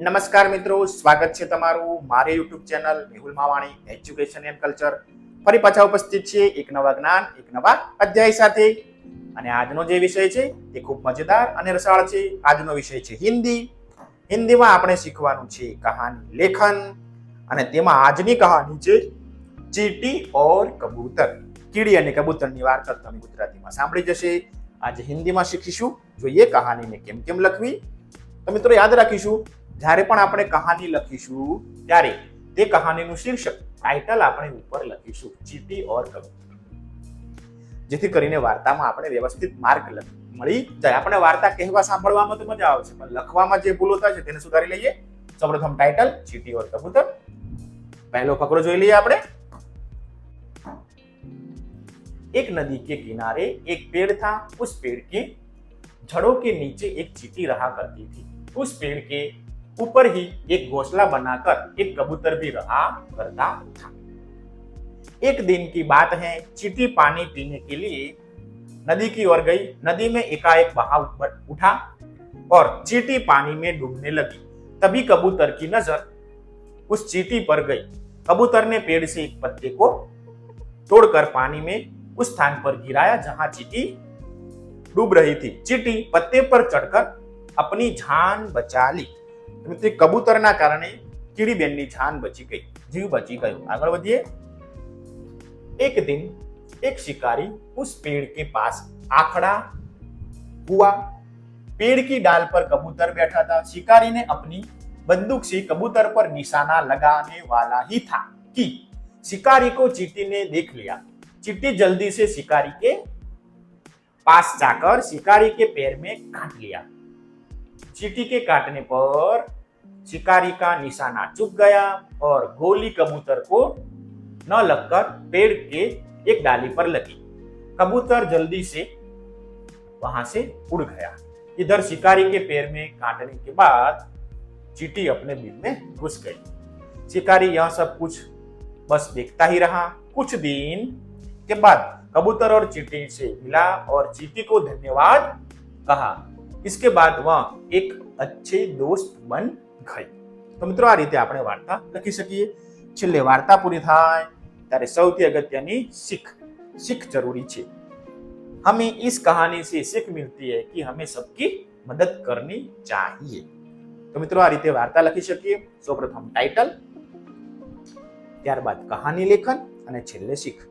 નમસ્કાર મિત્રો, સ્વાગત છે તમારું મારી YouTube channel Mehul Mavani education and culture ફરી પાછા ઉપસ્થિત છે એક નવા જ્ઞાન, એક નવા અધ્યાય સાથે. અને આજનો જે વિષય છે તે ખૂબ મજેદાર અને રસાળ છે. આજનો વિષય છે હિન્દી. હિન્દીમાં આપણે શીખવાનું છે કહાની લેખન. અને તેમાં આજની કહાની છે ચીટી ઓર કબૂતર. કીડી અને કબૂતરની વાર્તા તમે ગુજરાતીમાં સાંભળી જશે. આજે હિન્દીમાં શીખીશું. જોઈએ કહાનીને કેમ કેમ લખવી. તો મિત્રો, યાદ રાખીશું. જ્યારે પણ આપણે કહાની લખીશું ત્યારે તે કહાનીનું શીર્ષક ટાઇટલ આપણે ઉપર લખીશું ચીટી ઓર કબૂતર જેથી કરીને વાર્તામાં આપણે વ્યવસ્થિત માર્ક મળી જાય આપણે વાર્તા કહેવા સાંભળવામાં તો મજા આવશે પણ લખવામાં જે ભૂલો થાય છે તેને સુધારી લઈએ સૌપ્રથમ ટાઇટલ ચીટી ઓર કબૂતર પહેલો ફકરો જોઈ લઈએ આપણે एक नदी के किनारे एक पेड़ था उस पेड़ के जड़ों के नीचे एक चींटी रहा करती थी उस पेड़ के ऊपर ही एक घोसला बनाकर एक कबूतर भी रहा करता था। एक दिन की बात है, चींटी पानी पीने के लिए नदी की ओर गई। नदी में एकाएक बहाव ब- उठा और चीटी पानी में डूबने लगी। तभी कबूतर की नज़र उस चीटी पर गई। कबूतर ने पेड़ से एक पत्ते को तोड़कर पानी में उस स्थान पर गिराया जहाँ चीटी डूब रही थी। चीटी पत्ते पर चढ़कर अपनी जान बचा ली। મિત્રો કબૂતરના કારણે કીડીબેનની જાન બચી ગઈ જીવ બચી ગયો આગળ વધીએ एक दिन एक शिकारी उस पेड़ के पास आखड़ा हुआ पेड़ की डाल पर कबूतर बैठा था शिकारी ने अपनी बंदूक से कबूतर पर निशाना लगाने वाला ही था कि शिकारी को चींटी ने देख लिया चींटी जल्दी से शिकारी के पास जाकर शिकारी के पैर में काट लिया चींटी के काटने पर शिकारी का निशाना चुप गया और गोली कबूतर को न लगकर पेड़ के एक डाली पर लगी। कबूतर जल्दी से वहाँ से उड़ गया। इधर शिकारी के पैर में काटने के बाद चींटी अपने बिल में घुस गई। शिकारी यह सब कुछ बस देखता ही रहा। कुछ दिन के बाद कबूतर और चीटी से मिला और चीटी को धन्यवाद कहा। इसके बाद वह एक अच्छे दोस्त बन ગઈ તો મિત્રો આ રીતે આપણે વાર્તા લખી શકીએ છેલ્લે વાર્તા પૂરી થાય ત્યારે સૌથી અગત્યની શીખ શીખ જરૂરી છે हमें इस कहानी से सीख मिलती है कि हमें सबकी मदद करनी चाहिए તો મિત્રો આ રીતે વાર્તા લખી શકીએ સૌપ્રથમ ટાઇટલ ત્યારબાદ કહાની લેખન અને છેલ્લે શીખ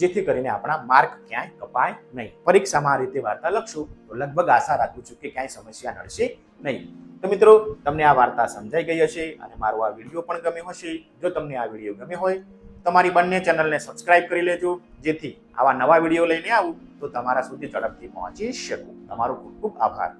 જેથી કરીને આપણા માર્ક ક્યાંય કપાય નહીં. પરીક્ષામાં આ રીતે વાર્તા લખશું તો લગભગ આશા રાખું છું કે ક્યાંય સમસ્યા નડશે નહીં. તો મિત્રો, તમને આ વાર્તા સમજાઈ ગઈ હશે અને મારો આ વીડિયો પણ ગમ્યો હશે. જો તમને આ વીડિયો ગમ્યો હોય, તમારી બંને ચેનલને સબસ્ક્રાઇબ કરી લેજો, જેથી આવા નવા વીડિયો લઈને આવું તો તમારા સુધી ઝડપથી પહોંચી શકું. તમારો ખૂબ ખૂબ આભાર.